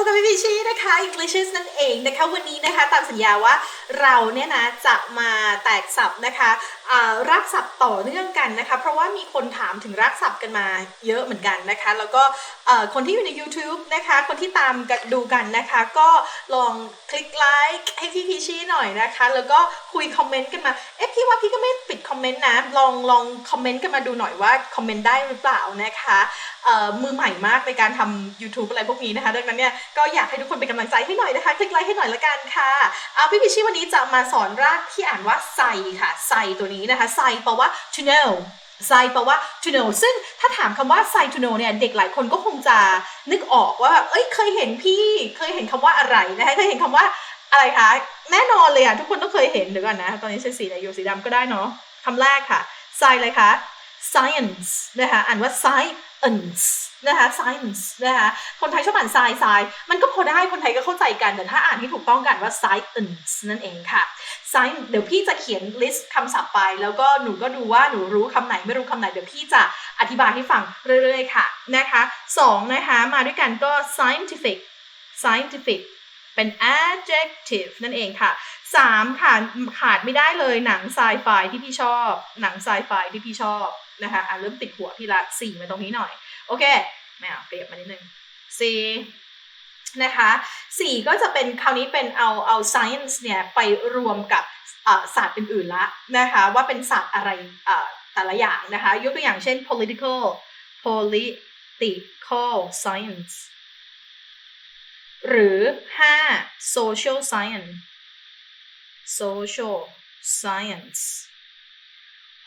บกับพี่พิชชี่นะคะ Englishes นั่นเองนะคะ วันนี้นะคะ ตามสัญญาว่า เราเนี่ยนะจะมาแตกศัพท์นะคะรากศัพท์ต่อเนื่องกันนะคะ เพราะว่ามีคนถามถึงรากศัพท์กันมาเยอะเหมือนกันนะคะ แล้วก็คนที่อยู่ใน YouTube นะคะ คนที่ตามกันดูกันนะคะ ก็ลองคลิกไลค์ให้พี่พิชี่หน่อยนะคะ แล้วก็คุยคอมเมนต์กันมาเอ๊ะพี่ว่าพี่ก็ไม่ปิดคอมเมนต์นะลองลองคอมเมนต์กันมาดูหน่อยว่าคอมเมนต์ได้หรือเปล่านะคะมือใหม่มากในการทำ YouTube อะไรพวกนี้นะคะ ดังนั้นเนี่ยก็อยากให้ทุกคนเป็นกำลังใจให้หน่อยนะคะ คลิกไลค์ให้หน่อยละกันค่ะเอาพี่พิชี่วันนี้จะมาสอนรากที่อ่านว่าไซค่ะไซตัวนี้นะคะไซแปลว่า to know ไซแปลว่า to know ซึ่งถ้าถามคำว่าไซ to know เนี่ยเด็กหลายคนก็คงจะนึกออกว่าแบบเอ้ยเคยเห็นพี่เคยเห็นคำว่าอะไรนะคะเคยเห็นคำว่าอะไรคะแน่นอนเลยอะทุกคนต้องเคยเห็นเดี๋ยวก่อนนะ ตอนนี้ใช้สีอะไรอยู่สีดำก็ได้เนาะคำแรกค่ะไซอะไรคะ science นะคะอ่านว่า science นส์นะคะ science นะคะคนไทยชอบอ่าน sci sci มันก็พอได้คนไทยก็เข้าใจกัน แต่ถ้าอ่านที่ถูกต้องกันว่า science นั่นเองค่ะ science เดี๋ยวพี่จะเขียน list คำศัพท์ไป แล้วก็หนูก็ดูว่าหนูรู้คำไหนไม่รู้คำไหน เดี๋ยวพี่จะอธิบายให้ฟังเรื่อยๆค่ะนะคะสองนะคะมาด้วยกันก็ scientific scientific เป็น adjective นั่นเองค่ะสามค่ะขาดไม่ได้เลยหนังไซไฟที่พี่ชอบ หนังไซไฟที่พี่ชอบ นะคะอะเริ่มติดหัวพี่ละสี่มาตรงนี้หน่อย โอเคไม่เปรียบมานิดนึงสี่นะคะสี่ก็จะเป็นคราวนี้เป็นเอาเอา science เนี่ยไปรวมกับศาสตร์อื่นๆละนะคะว่าเป็นศาสตร์อะไรแต่ละอย่างนะคะยกตัวอย่างเช่น political political science หรือ 5 social science social science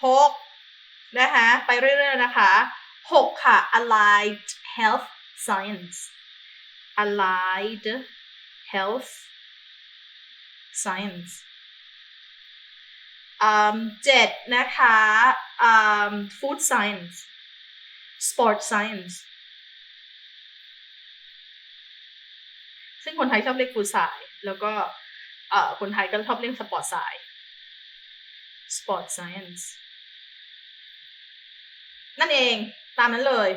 6 นะคะไปเรื่อยๆนะคะ 6 ค่ะ allied health science allied health science อืมเจ็ดนะคะอืม food science sport science ซึ่งคนไทยชอบเรียกฟูดสาย แล้วก็เอ่อคนไทยก็ชอบเรียกสปอร์ตสาย sport science นั่นเองตามนั้นเลย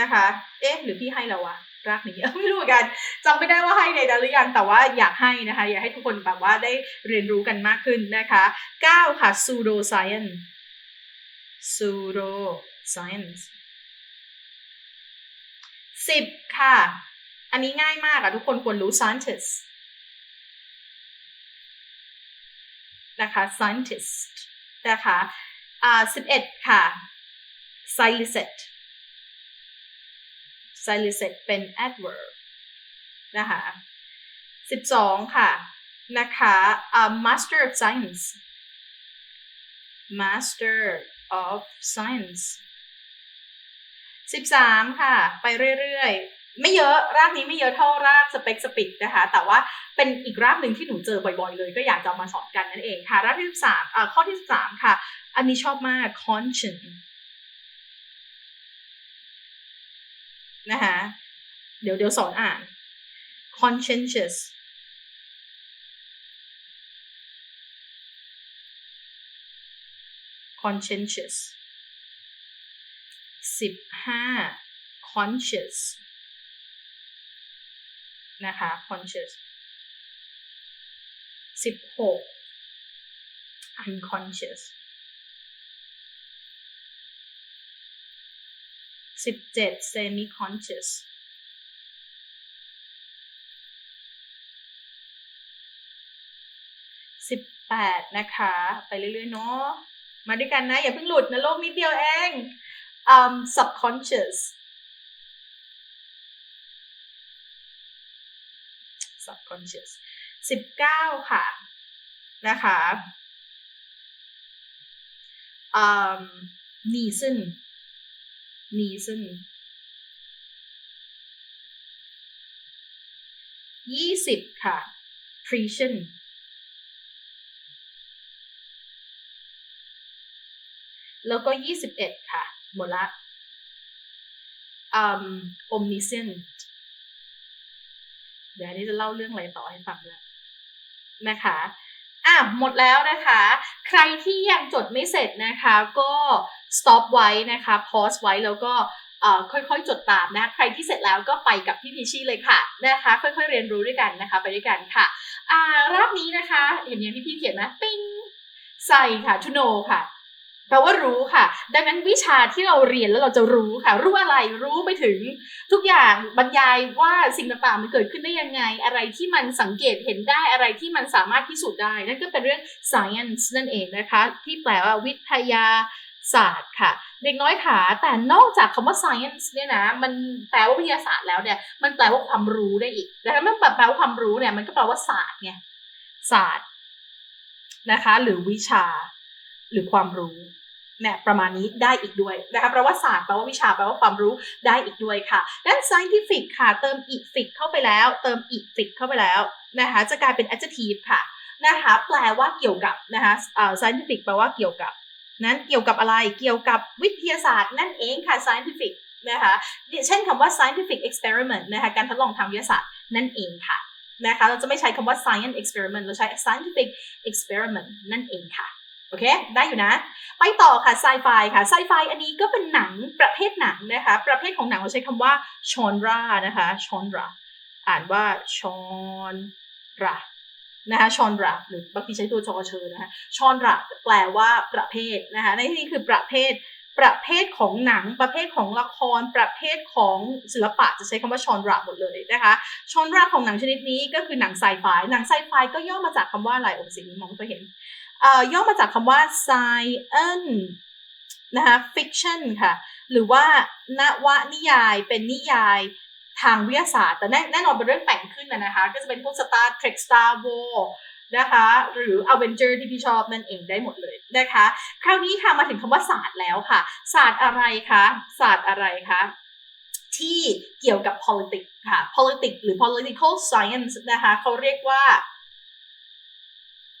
นะคะ เอ๊ะ หรือพี่ให้แล้ววะรากนี้ไม่รู้เหมือนกันจำไม่ได้ว่าให้ในนั้นหรือยังแต่ว่าอยากให้นะคะ อยากให้ทุกคนแบบว่าได้เรียนรู้กันมากขึ้นนะคะ9ค่ะ pseudo science pseudo science 10 ค่ะ อันนี้ง่ายมากอะทุกคนควรรู้ scientist นะคะ scientist นะคะอ่า11 ค่ะ silicate silicate เป็น adverb นะคะ12ค่ะ นะคะอ่า master of science master of science 13ค่ะ ไปเรื่อยๆ ไม่เยอะ รากนี้ไม่เยอะเท่ารากสเปกสปิกนะคะ แต่ว่าเป็นอีกรากหนึ่งที่หนูเจอบ่อยๆ เลย ก็อยากจะมาสอนกันนั่นเองค่ะ รากที่13อ่าข้อที่13ค่ะ อันนี้ชอบมาก conscience นะคะเดี๋ยวเดี๋ยวสอนอ่าน conscientious conscientious สิบห้า conscious นะคะ conscious สิบหก unconscious สิบเจ็ด semi conscious สิบแปดนะคะ ไปเรื่อยๆเนาะมาด้วยกันนะ อย่าเพิ่งหลุดนะโลกนิดเดียวเอง um subconscious subconscious สิบเก้าค่ะ นะคะ um นีซึน นีซึนยี่สิบค่ะ prescience แล้วก็ยี่สิบเอ็ดค่ะ หมดละ um omniscient เดี๋ยวนี้จะเล่าเรื่องอะไรต่อให้ฟังด้วนะคะ อะหมดแล้วนะคะ ใครที่ยังจดไม่เสร็จนะคะก็ stop ไว้นะคะ pause ไว้แล้วก็ค่อยๆ จดตามนะ ใครที่เสร็จแล้วก็ไปกับพี่พีชี่เลยค่ะนะคะ ค่อยๆ เรียนรู้ด้วยกันนะคะ ไปด้วยกันค่ะอ่ารอบนี้นะคะ เห็นอย่างที่พี่เขียนนะ ปิ้ง ใส่ค่ะ to know ค่ะ แปลว่ารู้ค่ะ ดังนั้นวิชาที่เราเรียนแล้วเราจะรู้ค่ะ รู้อะไรรู้ไปถึงทุกอย่างบรรยายว่าสิ่งต่างๆมันเกิดขึ้นได้ยังไง อะไรที่มันสังเกตเห็นได้อะไรที่มันสามารถพิสูจน์ได้ นั่นก็เป็นเรื่อง science นั่นเองนะคะ ที่แปลว่าวิทยาศาสตร์ค่ะ เด็กน้อยขาแต่นอกจากคำว่า science เนี่ยนะมันแปลว่าวิทยาศาสตร์แล้วเนี่ยมันแปลว่าความรู้ได้อีกแต่ถ้ามันแปลว่าความรู้เนี่ยมันก็แปลว่าศาสตร์ไงศาสตร์นะคะ หรือวิชา หรือความรู้เนี่ยประมาณนี้ได้อีกด้วยนะคะแปลว่าศาสตร์แปลว่าวิชาแปลว่าความรู้ได้อีกด้วยค่ะ ด้าน scientific ค่ะ เติม ific เข้าไปแล้ว เติม ific เข้าไปแล้วนะคะจะกลายเป็น adjective ค่ะนะคะแปลว่าเกี่ยวกับนะคะ scientific แปลว่าเกี่ยวกับ นั้นเกี่ยวกับอะไรเกี่ยวกับวิทยาศาสตร์นั่นเองค่ะ scientific นะคะเช่นคำว่า scientific experiment นะคะการทดลองทางวิทยาศาสตร์นั่นเองค่ะนะคะเราจะไม่ใช้คำว่า science experiment เราใช้ scientific experiment นั่นเองค่ะ อเค ได้อยู่นะ ไปต่อค่ะไซไฟค่ะไซไฟอันนี้ก็เป็นหนังประเภทหนังนะคะ ประเภทของหนังเราใช้คำว่า genre นะคะ genre อ่านว่า genre นะคะ genre หรือบางทีใช้ตัวชอเชอนะคะ genre แปลว่าประเภทนะคะในที่นี้คือประเภท ประเภทของหนัง ประเภทของละคร ประเภทของศิลปะจะใช้คำว่า genre หมดเลยนะคะ genre ของหนังชนิดนี้ก็คือหนังไซไฟหนังไซไฟก็ย่อมาจากคำว่าอะไรโอ้สิ่งนี้มองไม่ค่อยเห็น ย่อมาจากคำว่า science นะคะ fiction ค่ะ หรือว่านวนิยายเป็นนิยายทางวิทยาศาสตร์ แต่แน่แนนอนเป็นเรื่องแต่งขึ้นนะนะคะ ก็จะเป็นพวก Star Trek Star Wars นะคะ หรือ Avenger ที่พี่ชอบนั่นเองได้หมดเลยนะคะ คราวนี้ค่ะมาถึงคำว่าศาสตร์แล้วค่ะ ศาสตร์อะไรคะศาสตร์อะไรคะที่เกี่ยวกับ politics ค่ะ politics หรือ political science นะคะเขาเรียกว่า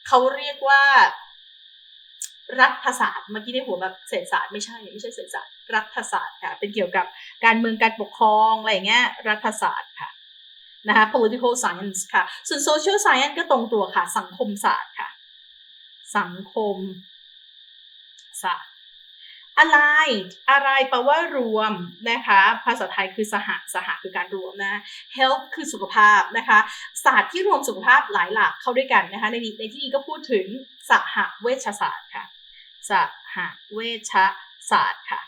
เขาเรียกว่า รัฐศาสตร์เมื่อกี้ในหัวแบบเศรษฐศาสตร์ไม่ใช่ไม่ใช่เศรษฐศาสตร์ รัฐศาสตร์ค่ะ เป็นเกี่ยวกับการเมืองการปกครองอะไรอย่างเงี้ย รัฐศาสตร์ค่ะนะคะ political science ค่ะ ส่วน social science ก็ตรงตัวค่ะ สังคมศาสตร์ค่ะ สังคมศาสตร์ อะไรอะไรแปลว่ารวมนะคะ ภาษาไทยคือสหสหคือการรวมนะ health คือสุขภาพนะคะศาสตร์ที่รวมสุขภาพหลายหลักเข้าด้วยกันนะคะ ในในที่นี้ก็พูดถึงสหเวชศาสตร์ค่ะสหเวชศาสตร์ค่ะ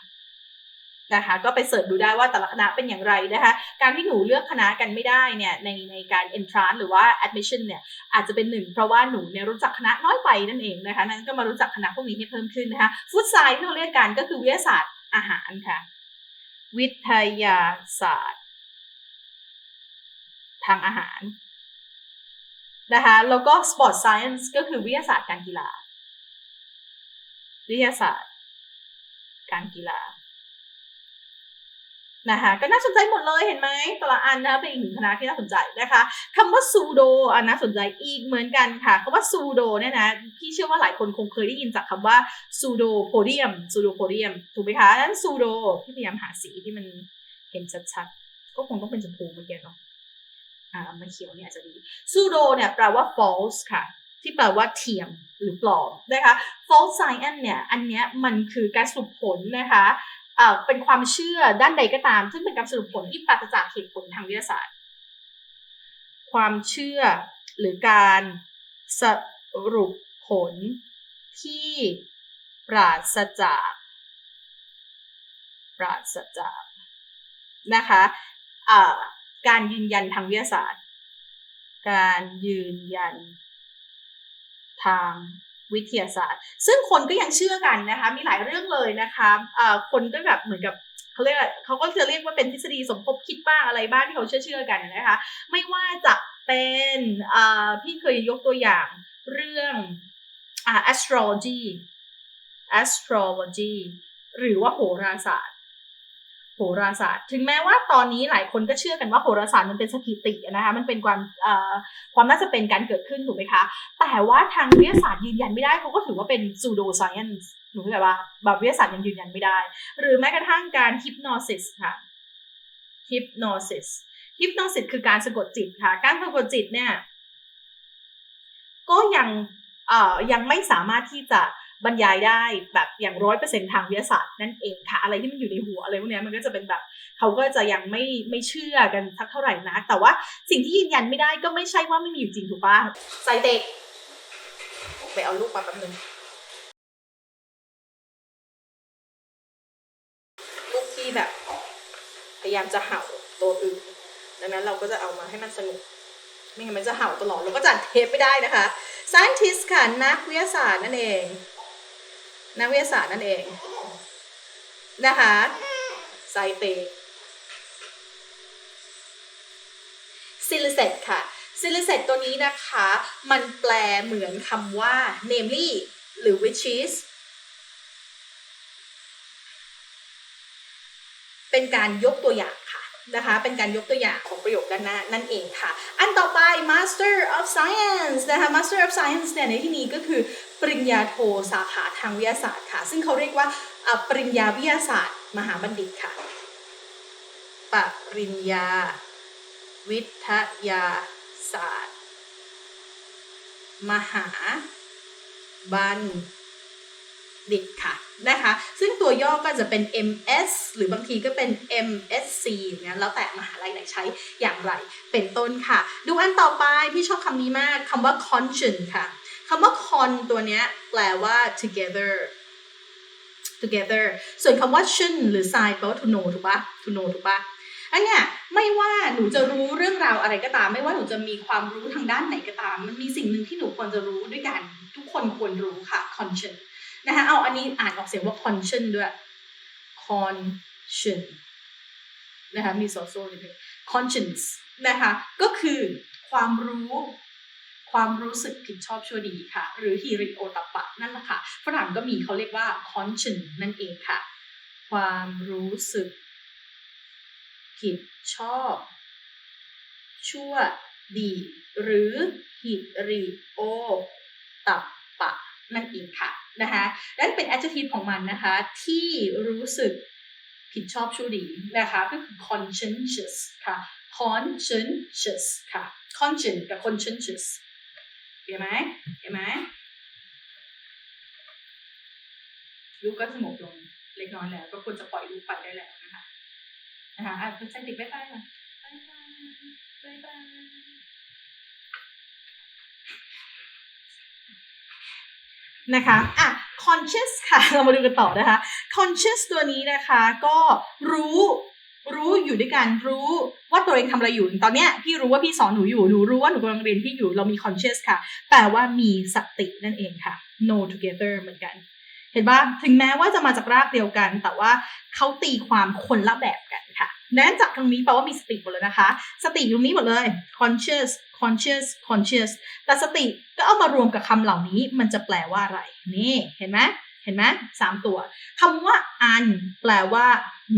นะคะก็ไปเสิร์ชดูได้ว่าแต่ละคณะเป็นอย่างไรนะคะการที่หนูเลือกคณะกันไม่ได้เนี่ยในในการ entrance หรือว่า admission เนี่ยอาจจะเป็นหนึ่งเพราะว่าหนูเนี่ยรู้จักคณะน้อยไปนั่นเองนะคะนั้นก็มารู้จักคณะพวกนี้ให้เพิ่มขึ้นนะคะฟู้ดไซน์ที่เราเรียกกันก็คือวิทยาศาสตร์อาหารค่ะ วิทยาศาสตร์ ทางอาหารนะคะแล้วก็ sport science ก็คือวิทยาศาสตร์การกีฬา วิทยาศาสตร์ การกีฬา นะคะก็น่าสนใจหมดเลยเห็นไหมแต่ละอันนะเป็นอีกหนึ่งคณะที่น่าสนใจนะคะคำว่าซูโดอันน่าสนใจอีกเหมือนกันค่ะคำว่าซูโดเนี่ยนะพี่เชื่อว่าหลายคนคงเคยได้ยินจากคำว่าซูโดโพเดียมซูโดโพเดียมถูกไหมคะนั้นซูโดที่พยายามหาสีที่มันเห็นชัดๆ ก็คงต้องเป็นชมพูเมื่อกี้เนาะอ่ามันเขียวเนี่ยจจะดีซูโดเนี่ยแปลว่า false ค่ะ ที่แปลว่าเทียมหรือปลอมนะคะ false science เนี่ยอันเนี้ยมันคือการสรุปผลนะคะ เอ่อเป็นความเชื่อด้านใดก็ตาม ซึ่งเป็นการสรุปผลที่ปราศจากเหตุผลทางวิทยาศาสตร์ ความเชื่อหรือการสรุปผลที่ปราศจากปราศจากนะคะะการยืนยันทางวิทยาศาสตร์ การยืนยันทาง วิทยาศาสตร์ ซึ่งคนก็ยังเชื่อกันนะคะ มีหลายเรื่องเลยนะคะะคนก็แบบเหมือนกับเขาเรียกเขาก็จะเรียกว่าเป็นทฤษฎีสมคบคิดบ้างอะไรบ้างที่เขาเชื่อเชื่อกันนะคะ ไม่ว่าจะเป็นพี่เคยยกตัวอย่างเรื่อง astrology astrology หรือว่าโหราศาสตร์ โหราศาสตร์ ถึงแม้ว่าตอนนี้หลายคนก็เชื่อกันว่าโหราศาสตร์มันเป็นสถิตินะคะ มันเป็นความความน่าจะเป็นการเกิดขึ้นถูกไหมคะ แต่ว่าทางวิทยาศาสตร์ยืนยันไม่ได้เขาก็ถือว่าเป็น pseudo science หนูเข้าใจว่าแบบวิทยาศาสตร์ยังยืนยันไม่ได้ หรือแม้กระทั่งการ hypnosis ค่ะ hypnosis hypnosis คือการสะกดจิตค่ะ การสะกดจิตเนี่ย ก็ยังเอ่อยังไม่สามารถที่จะ บรรยายได้แบบอย่างร้อยเปอร์เซ็นทางวิทยาศาสตร์นั่นเองค่ะอะไรที่มันอยู่ในหัวอะไรพวกนี้มันก็จะเป็นแบบเขาก็จะยังไม่ไม่เชื่อกันสักเท่าไหร่นะ แต่ว่าสิ่งที่ยืนยันไม่ได้ก็ไม่ใช่ว่าไม่มีอยู่จริงถูกปะใส่เด็กไปเอาลูกมาแป๊บนึงลูกที่แบบ พยายามจะเห่าตัวอื่นดังนั้นเราก็จะเอามาให้มันสงบไม่งั้นมันจะเห่าตลอดเราก็จัดเทปไม่ได้นะคะ scientist ค่ะนักวิทยาศาสตร์นั่นเอง นักวิทยาศาสตร์นั่นเอง นะคะไซเตซิลิเซตค่ะซิลิเซตตัวนี้นะคะ มันแปลเหมือนคำว่า namely หรือ which is เป็นการยกตัวอย่างค่ะ นะคะ เป็นการยกตัวอย่างของประโยคด้านหน้านั่นเองค่ะ อันต่อไป Master of Science นะคะ Master of Science เนี่ยในที่นี้ก็คือปริญญาโทสาขาทางวิทยาศาสตร์ค่ะ ซึ่งเขาเรียกว่าปริญญาวิทยาศาสตร์ มหาบัณฑิตค่ะ ปริญญา วิทยาศาสตร์ มหาบัณฑิต ค่ะนะคะซึ่งตัวย่อก็จะเป็น MS หรือบางทีก็เป็น MSc อย่างเงี้ยแล้วแต่มหาลัยไหนใช้อย่างไรเป็นต้นค่ะ ดูอันต่อไปพี่ชอบคำนี้มากคำว่า conscience ค่ะคำว่า con ตัวเนี้ยแปลว่า together together ส่วนคำว่า shun หรือ sign แปลว่า to know ถูกปะ to know ถูกปะอันเนี้ยไม่ว่าหนูจะรู้เรื่องราวอะไรก็ตาม ไม่ว่าหนูจะมีความรู้ทางด้านไหนก็ตาม มันมีสิ่งหนึ่งที่หนูควรจะรู้ด้วยกัน ทุกคนควรรู้ค่ะ conscience นะคะเอาอันนี้อ่านออกเสียงว่า conscience ด้วย conscience นะคะมีโซโซ่นิดนึง conscience นะคะก็คือความรู้ความรู้สึกผิดชอบชั่วดีค่ะ หรือฮิริโอตปะนั่นแหละค่ะฝรั่งก็มีเขาเรียกว่า conscience นั่นเองค่ะ ความรู้สึก ผิดชอบ ชั่วดี หรือหิริโอตับปะ นั่นเองค่ะ นะคะนั่นเป็น adjective ของมันนะคะ ที่รู้สึกผิดชอบชั่วดีนะคะก็คือ conscientious ค่ะ conscientious ค่ะ conscience กับ conscientious เห็นไหมเห็นไหมลูกก็สงบลงเล็กน้อยแล้ว ก็ควรจะปล่อยลูกไปได้แล้วนะคะนะคะอะคุณใจติดบ๊ายบายก่อนบ๊ายบายบ๊ายบาย นะคะอะ conscious ค่ะ เรามาดูกันต่อนะคะ conscious ตัวนี้นะคะก็รู้รู้อยู่ด้วยกันรู้ว่าตัวเองทำอะไรอยู่ ตอนเนี้ยพี่รู้ว่าพี่สอนหนูอยู่หนูรู้ว่าหนูกำลังเรียนพี่อยู่เรามี conscious ค่ะแปลว่ามีสตินั่นเองค่ะ know together เหมือนกัน เห็นปะถึงแม้ว่าจะมาจากรากเดียวกัน แต่ว่าเขาตีความคนละแบบกันค่ะนั้นจากตรงนี้แปลว่ามีสติหมดเลยนะคะ สติอยู่นี้หมดเลย conscious conscious conscious แต่สติก็เอามารวมกับคำเหล่านี้ มันจะแปลว่าอะไร นี่ เห็นไหมเห็นไหมสามตัวคำว่า un แปลว่า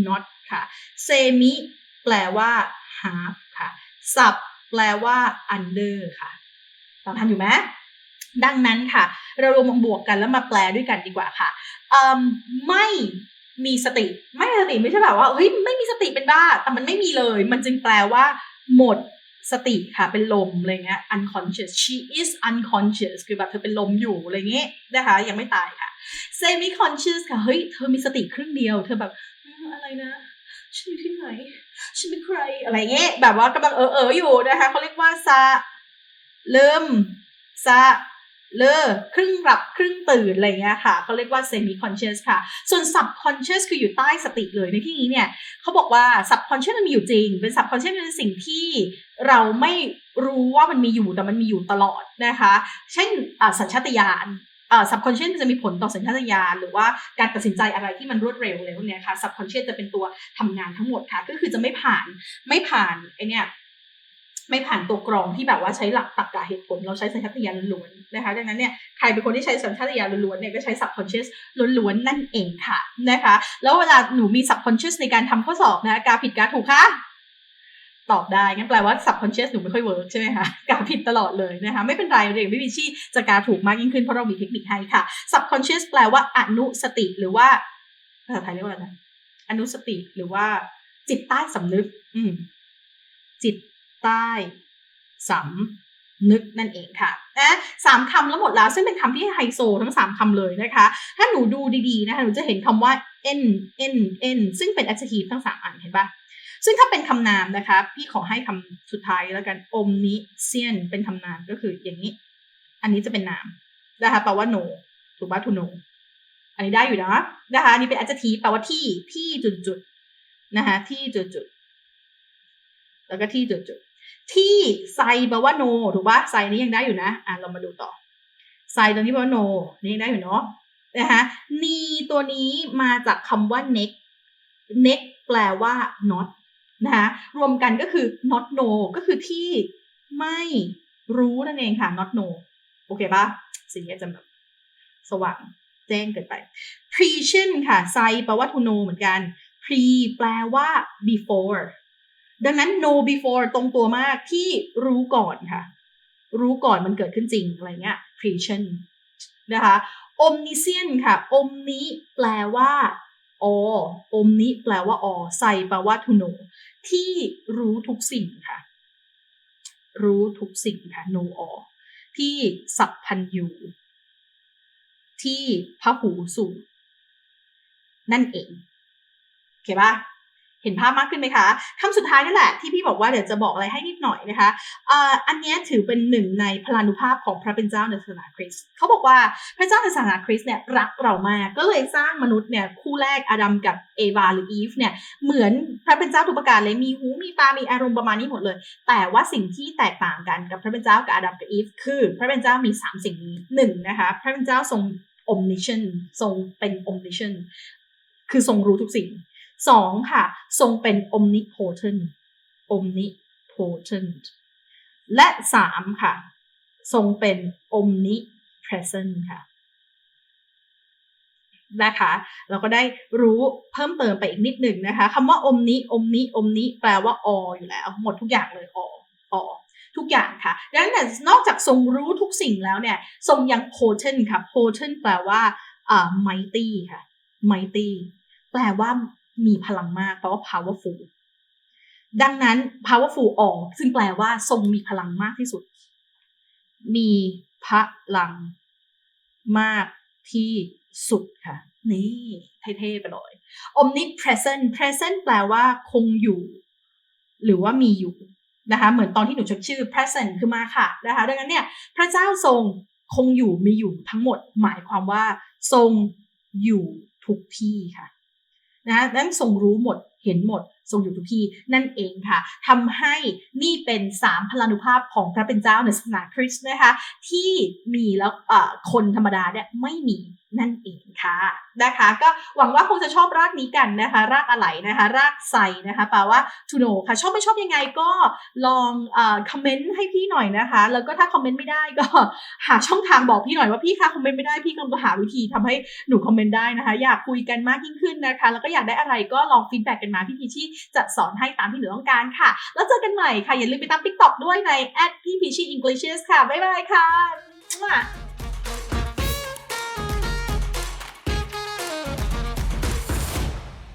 not ค่ะ semi แปลว่า half ค่ะ sub แปลว่า under ค่ะตามทันอยู่ไหม ดังนั้นค่ะ เราลงมาบวกกันแล้วมาแปลด้วยกันดีกว่าค่ะไม่มีสติ ไม่มีสติไม่ใช่แบบว่าเฮ้ยไม่มีสติเป็นบ้า แต่มันไม่มีเลย มันจึงแปลว่า หมดสติค่ะเป็นลมอะไรเงี้ย unconscious she is unconscious คือแบบเธอเป็นลมอยู่อะไรเงี้ยนะคะ ยังไม่ตายค่ะ semi conscious ค่ะเฮ้ยเธอมีสติครึ่งเดียว เธอแบบอะไรนะฉันอยู่ที่ไหนฉันเป็นใครอะไรเงี้ยแบบว่ากำลังเออเอออยู่นะคะเขาเรียกว่าซาเริ่มซา เลอครึ่งหลับครึ่งตื่นอะไรเงี้ยค่ะเขาเรียกว่า semi conscious ค่ะ ส่วน subconscious คืออยู่ใต้สติเลยในที่นี้เนี่ยเขาบอกว่า subconscious มันมีอยู่จริง เป็น subconscious เป็นสิ่งที่เราไม่รู้ว่ามันมีอยู่แต่มันมีอยู่ตลอดนะคะ เช่นสัญชาตญาณอ่า subconscious จะมีผลต่อสัญชาตญาณหรือว่าการตัดสินใจอะไรที่มันรวดเร็วเลยพวกเนี้ยค่ะ subconscious จะเป็นตัวทำงานทั้งหมดค่ะ ก็คือจะไม่ผ่านไม่ผ่านไอเนี้ย ไม่ผ่านตัวกรองที่แบบว่าใช้หลักตรรกะเหตุผล เราใช้สัญชาตญาณล้วนๆนะคะดังนั้นเนี่ยใครเป็นคนที่ใช้สัญชาตญาณล้วนๆเนี่ยก็ใช้ subconscious ล้วนๆนั่นเองค่ะนะคะ แล้วเวลาหนูมี subconscious ในการทำข้อสอบนะกาผิดกาถูกคะตอบได้งั้นแปลว่า subconscious หนูไม่ค่อยเวิร์กใช่ไหมคะกาผิดตลอดเลยนะคะไม่เป็นไรเรียนวิวิชีจะกาถูกมากยิ่งขึ้นเพราะเรามีเทคนิคให้ค่ะ subconscious แปลว่าอนุสติหรือว่าภาษาไทยเรียกว่าอะไรนะอนุสติหรือว่าจิตใต้สำนึก อืมจิต ใต้สนึกนั่นเองค่ะนะสามคำแล้วหมดแล้ว ซึ่งเป็นคำที่ไฮโซทั้งสามคำเลยนะคะ ถ้าหนูดูดีๆนะคะหนูจะเห็นคำว่า n n n ซึ่งเป็น adjective ทั้งสามอันเห็นปะซึ่งถ้าเป็นคำนามนะคะ พี่ขอให้คำสุดท้ายแล้วกัน omniscient เป็นคำนามก็คืออย่างนี้ อันนี้จะเป็นนามนะคะแปลว่า no ถูกปะ to know อันนี้ได้อยู่นะนะคะอันนี้เป็น adjective แปลว่าที่ที่จุดๆนะคะที่จุดๆแล้วก็ที่จุดๆ ที่ไซแปลว่า no ถูกปะไซนี้ยังได้อยู่นะอะเรามาดูต่อไซตรงนี้แปลว่า no นี่ยังได้อยู่เนาะนะคะนีตัวนี้มาจากคำว่า neck neck แปลว่า not นะคะรวมกันก็คือ not know ก็คือที่ไม่รู้นั่นเองค่ะ not know โอเคปะสิ่งนี้จะแบบสว่างแจ้งเกินไป prescient ค่ะไซแปลว่า to know เหมือนกัน pre แปลว่า before ดังนั้น know before ตรงตัวมากที่รู้ก่อนค่ะ รู้ก่อนมันเกิดขึ้นจริงอะไรเงี้ย prescient นะคะ omniscient ค่ะ omni แปลว่า all omni แปลว่า all ไซแปลว่า to know ที่รู้ทุกสิ่งค่ะ รู้ทุกสิ่งค่ะ know all ที่สัพพันยูที่พระหูสูตรนั่นเอง โอเคปะ เห็นภาพมากขึ้นไหมคะคำสุดท้ายนั่นแหละที่พี่บอกว่าเดี๋ยวจะบอกอะไรให้นิดหน่อยนะคะอ่าอันนี้ถือเป็นหนึ่งในพลานุภาพของพระเป็นเจ้าในศาสนาคริสต์เขาบอกว่าพระเจ้าในศาสนาคริสต์เนี่ยรักเรามากก็เลยสร้างมนุษย์เนี่ยคู่แรกอาดัมกับเอวาหรืออีฟเนี่ยเหมือนพระเป็นเจ้าทุกประการเลยมีหูมีตามีอารมณ์ประมาณนี้หมดเลย แต่ว่าสิ่งที่แตกต่างกันกับพระเป็นเจ้ากับอาดัมกับอีฟคือพระเป็นเจ้ามีสามสิ่งนี้หนึ่งนะคะพระเป็นเจ้าทรง omniscient ทรงเป็น omniscient คือทรงรู้ทุกสิ่ง สองค่ะ ทรงเป็น omnipotent omnipotent และสามค่ะ ทรงเป็น omnipresent ค่ะนะคะ เราก็ได้รู้เพิ่มเติมไปอีกนิดหนึ่งนะคะคำว่า omni omni omni แปลว่า all อยู่แล้ว หมดทุกอย่างเลย all all ทุกอย่างค่ะ ดังนั้นนอกจากทรงรู้ทุกสิ่งแล้วเนี่ย ทรงยัง potent ค่ะ potent แปลว่าอ่า mighty ค่ะ mighty แปลว่า มีพลังมากแปลว่า powerful ดังนั้น powerful ออกซึ่งแปลว่าทรงมีพลังมากที่สุด มีพลังมากที่สุดค่ะ นี่เท่ๆไปเลย omnipresent present แปลว่าคงอยู่ หรือว่ามีอยู่นะคะเหมือนตอนที่หนูชดชื่อ present คือมาค่ะนะคะดังนั้นเนี่ยพระเจ้าทรงคงอยู่มีอยู่ทั้งหมด หมายความว่า ทรงอยู่ทุกที่ค่ะ นะนั้นส่งรู้หมดเห็นหมดทรงอยู่ทุกที่นั่นเองค่ะทำให้นี่เป็นสามพลานุภาพของพระเป็นเจ้าในศาสนาคริสต์นะคะ ที่มีแล้วคนธรรมดาเนี่ยไม่มีนั่นเองค่ะนะคะ ก็หวังว่าคงจะชอบรากนี้กันนะคะ รากอะไรนะคะ รากไซนะคะแปลว่า to know ค่ะ ชอบไม่ชอบยังไงก็ลองคอมเมนต์ให้พี่หน่อยนะคะ แล้วก็ถ้าคอมเมนต์ไม่ได้ก็หาช่องทางบอกพี่หน่อยว่าพี่คะคอมเมนต์ไม่ได้พี่กำลังหาวิธีทำให้หนูคอมเมนต์ได้นะคะ อยากคุยกันมากยิ่งขึ้นนะคะ แล้วก็อยากได้อะไรก็ลองฟีดแบ็กกันมาพี่พีชี่จะสอนให้ตามที่หนูต้องการค่ะ แล้วเจอกันใหม่ค่ะ อย่าลืมไปตาม TikTok ด้วยใน at พี่พีชี่ Englishes ค่ะ บ๊ายบายค่ะ